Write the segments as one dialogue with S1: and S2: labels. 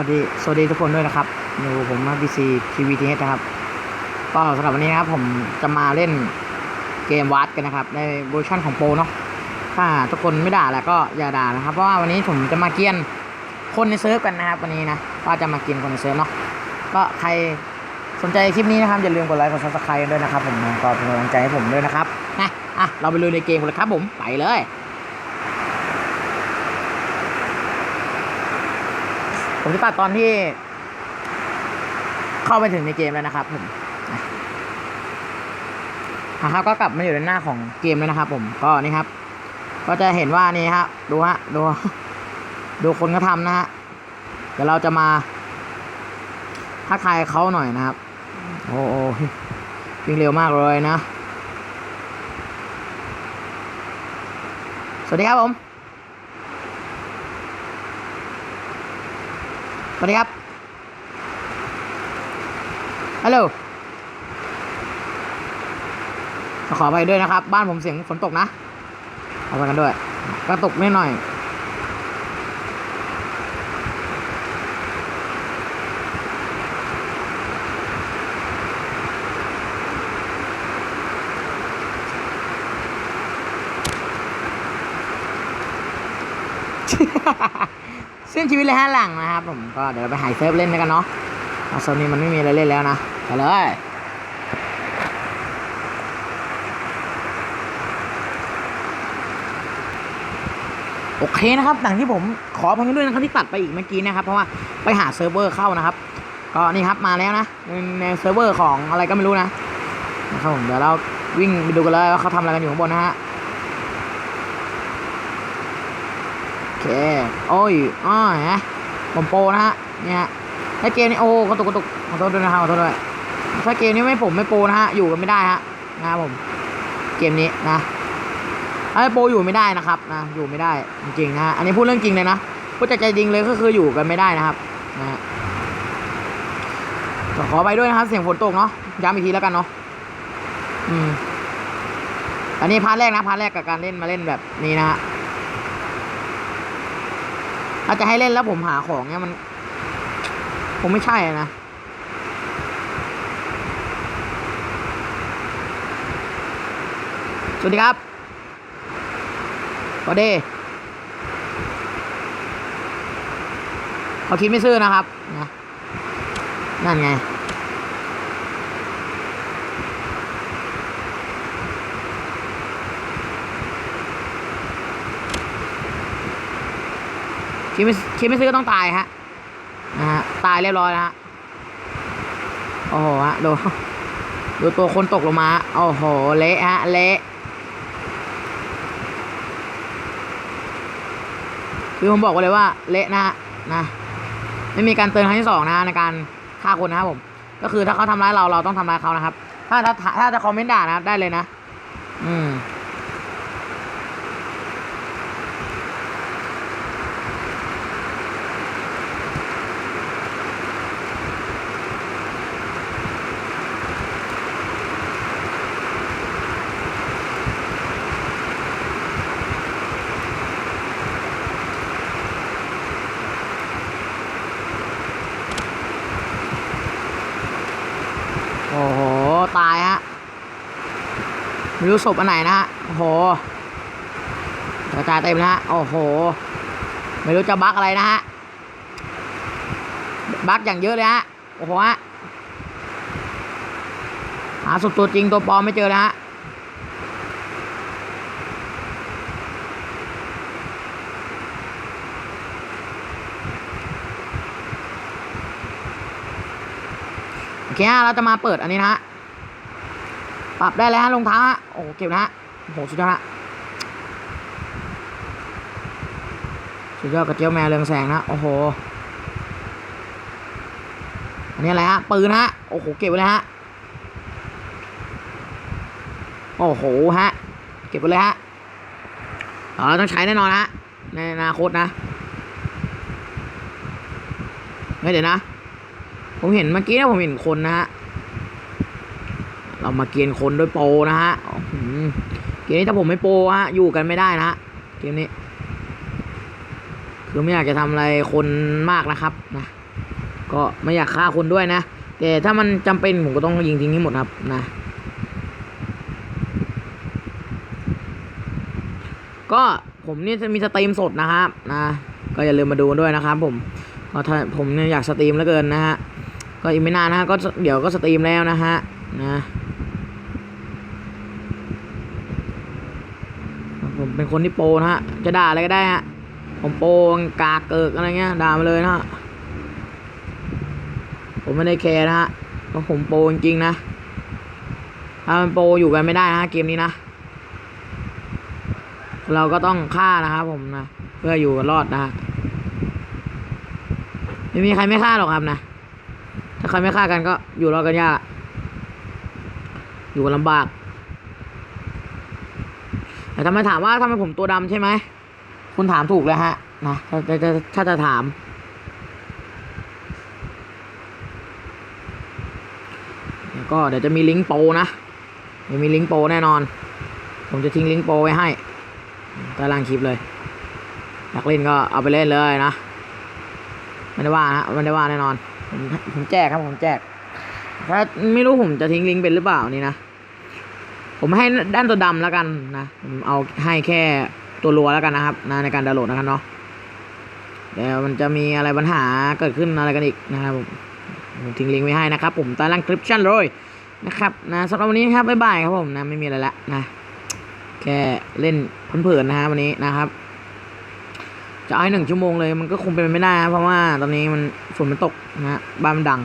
S1: สวัสดีสวัสดีทุกคนด้วยนะครับอยู่ผมมาบีซีทีวีทีเนะครับ ก็สำหรับวันนี้นะครับผมจะมาเล่นเกมวัดกันนะครับ ในเวอร์ชันของโปรเนาะถ้าทุกคนไม่ด่าแล้วก็อย่าด่านะครับ เพราะว่าวันนี้ผมจะมาเกียนคนในเซิร์ฟกันนะครับ วันนี้นะก็จะมาเกียนคนในเซิร์ฟเนาะก็ใครสนใจคลิปนี้นะครับอย่าลืมกดไลค์กดซับสไครต์ด้วยนะครับ ผมก็เป็นกำลังใจให้ผมด้วยนะครับนะอะเราไปลุยในเกมกันเลยครับผมไปเลย ผมจะตัดตอนที่ เข้าไปถึงในเกมแล้วนะครับ ผมนะอะครับก็กลับมาอยู่ในหน้าของเกมแล้วนะครับ ผมก็นี่ครับ ก็จะเห็นว่านี่ฮะดูฮะดูดูคนเขาทำนะฮะเดี๋ยวเราจะมาทักทายเขาหน่อยนะครับ โอ้โหวิ่งเร็วมากเลยนะ สวัสดีครับผม สวัสดีครับฮัลโหลขอไปด้วยนะครับ บ้านผมเสียงฝนตกนะเอาไปกันด้วยกระตุกนิดหน่อยเส้นชีวิตเลยฮะหลังนะครับผมก็เดี๋ยวเราไปหายเซิร์ฟเล่นด้วยกันเนาะเอาโซนนี้มันไม่มีอะไรเล่นแล้วนะไปเลยโอเคนะครับหลังที่ผมขอพังด้วยนะครับที่ตัดไปอีกเมื่อกี้นะครับ เพราะว่าไปหาเซิร์ฟเวอร์เข้านะครับ ก็นี่ครับมาแล้วนะในเซิร์ฟเวอร์ของอะไรก็ไม่รู้นะนะครับผมเดี๋ยวเราวิ่งไปดูกันเลยว่าเขาทำอะไรกันอยู่ข้างบนนะฮะ โอ เค โอ้ยอ้อฮะผมโปรนะฮะ เนี่ยฮะถ้าเกมนี้โอ้กระตุกกระตุกขอโทษด้วยนะครับขอโทษด้วย ถ้าเกมนี้ไม่ผมไม่โปรนะฮะ อยู่กันไม่ได้ฮะ นะครับผม เกมนี้นะถ้โปรอยู่ไม่ได้นะครับนะ อยู่ไม่ได้จริงๆนะ อันนี้พูดเรื่องจริงเลยนะ พูดจากใจจริงเลยก็คืออยู่กันไม่ได้นะครับ นะขอไปด้วยนะครับ เสียงฝนตกเนาะ ย้ำอีกทีแล้วกันเนาะ อืม อันนี้พาร์ทแรกนะ พาร์ทแรกกับการเล่นมาเล่นแบบนี้นะฮะ ถ้าจะให้เล่นแล้วผมหาของเนี่ยมัน ผมไม่ใช่นะสวัสดีครับสวัสดีเขาคิดไม่ซื่อนะครับนะนั่นไง คิดไม่คิดไม่ซื้อก็ต้องตายฮะนะฮะตายเรียบร้อยแล้วฮะโอ้โหฮะดูดูตัวคนตกลงมาโอ้โหเละฮะเละคือผมบอกไว้เลยว่าเละนะฮะนะไม่มีการเตือนครั้งที่สองนะฮะในการฆ่าคนนะครับผม ก็คือถ้าเขาทำร้ายเราเราต้องทำร้ายเขานะครับ ถ้าถ้าถ้าจะคอมเมนต์ด่านะครับได้เลยนะ อืม โอ้โห ตายฮะ ไม่รู้ศพอันไหนนะฮะโอ้โหกระจายเต็มนะฮะโอ้โห ไม่รู้จะบักอะไรนะฮะบักอย่างเยอะเลยฮะโอ้โหฮะหาศพตัวจริงตัวปลอมไม่เจอนะฮะโอเคฮะเราจะมาเปิดอันนี้นะฮะ ปรับได้แล้วฮะรองเท้าฮะโอ้เก็บนะฮะโอ้โหสุดยอดฮะสุดยอดกระเจียวแมวเรืองแสงนะโอ้โหอันนี้อะไรฮะปืนฮะโอ้โหเก็บไว้เลยฮะโอ้โหฮะเก็บไปเลยฮะเราต้องใช้แน่นอนฮะในอนาคตนะเฮ้ยเดี๋ยวนะ ผมเห็นเมื่อกี้นะผมเห็นคนนะฮะ เรามาเกียนคนด้วยโปรนะฮะเกมนี้ถ้าผมไม่โปรฮะอยู่กันไม่ได้นะฮะเกมนี้ คือไม่อยากจะทำอะไรคนมากนะครับนะก็ไม่อยากฆ่าคนด้วยนะแต่ถ้ามันจำเป็นผมก็ต้องยิงทิ้งให้หมดครับนะก็ผมนี่จะมีสตรีมสดนะครับนะก็อย่าลืมมาดูด้วยนะครับผมก็ถ้าผมเนี่ยอยากสตรีมเหลือเกินนะฮะก็อีกไม่นานนะฮะก็เดี๋ยวก็สตรีมแล้วนะฮะนะผม เป็นคนที่โปนะฮะ จะด่าอะไรก็ได้ฮะ ผมโปรกากเกิกอะไรเงี้ยด่ามาเลยนะฮะ ผมไม่ได้แคร์นะฮะเพราะผมโปรจริงๆนะ ถ้ามันโปรอยู่กันไม่ได้นะฮะเกมนี้นะ เราก็ต้องฆ่านะครับผมนะ เพื่ออยู่รอดนะฮะไม่มีใครไม่ฆ่าหรอกครับนะ ถ้าใครไม่ฆ่ากันก็อยู่รอดกันยาก อยู่ลำบาก แต่ทำไมถามว่าทำไมผมตัวดำใช่ไหม คุณถามถูกเลยฮะนะถ้าถ้าถ้าจะถาม ก็เดี๋ยวจะมีลิงก์โปรนะเดี๋ยวมีลิงก์โปรแน่นอน ผมจะทิ้งลิงก์โปรไว้ให้ใต้ล่างคลิปเลย อยากเล่นก็เอาไปเล่นเลยนะไม่ได้ว่านะไม่ได้ว่าแน่นอนผมผมแจกครับผมแจกถ้าไม่รู้ผมจะทิ้งลิงก์เป็นหรือเปล่านี่นะ ผมให้ด้านตัวดำแล้วกันนะผมเอาให้แค่ตัวรัวแล้วกันนะครับนะในการดาวน์โหลดนะครับเนาะเดี๋ยวมันจะมีอะไรปัญหาเกิดขึ้นอะไรกันอีกนะครับผมผมทิ้งลิงก์ไว้ให้นะครับ ผมใต้ล่างคลิปชั่นเลยนะครับนะสำหรับวันนี้ครับบ๊ายบายครับผมนะไม่มีอะไรละนะแค่เล่นเพลินๆนะฮะวันนี้นะครับ จะเอาให้หนึ่งชั่วโมงเลยมันก็คงเป็นไม่ได้นะเพราะว่าตอนนี้มันฝนมันตกนะฮะบ้านมันดัง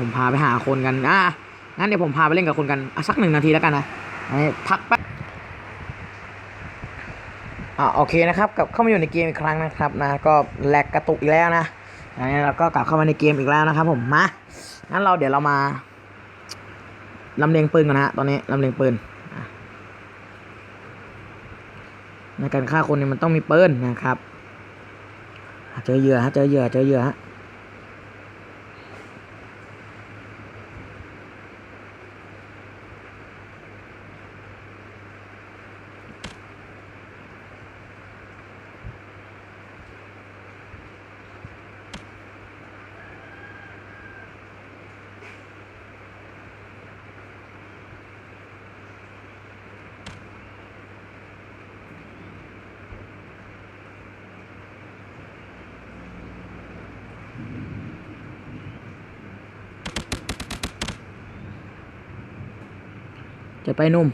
S1: ผมพาไปหาคนกันอะ งั้นเดี๋ยวผมพาไปเล่นกับคนกันสักหนึ่งนาทีแล้วกันนะให้พักแป๊บอะโอเคนะครับกลับเข้ามาอยู่ในเกมอีกครั้งนะครับนะก็แหลกกระตุกอีกแล้วนะอันนี้เราก็กลับเข้ามาในเกมอีกแล้วนะครับ ผมมางั้นเราเดี๋ยวเรามาลำเลียงปืนกันนะฮะตอนนี้ลำเลียงปืนในการฆ่าคนเนี่ยมันต้องมีปืนนะครับเจอเหยื่อฮะเจอเหยื่อเจอเหยื่อฮะ จะไปนุ่ม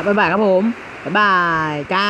S1: ครับบ๊ายบายครับผมบ๊ายบายจ้า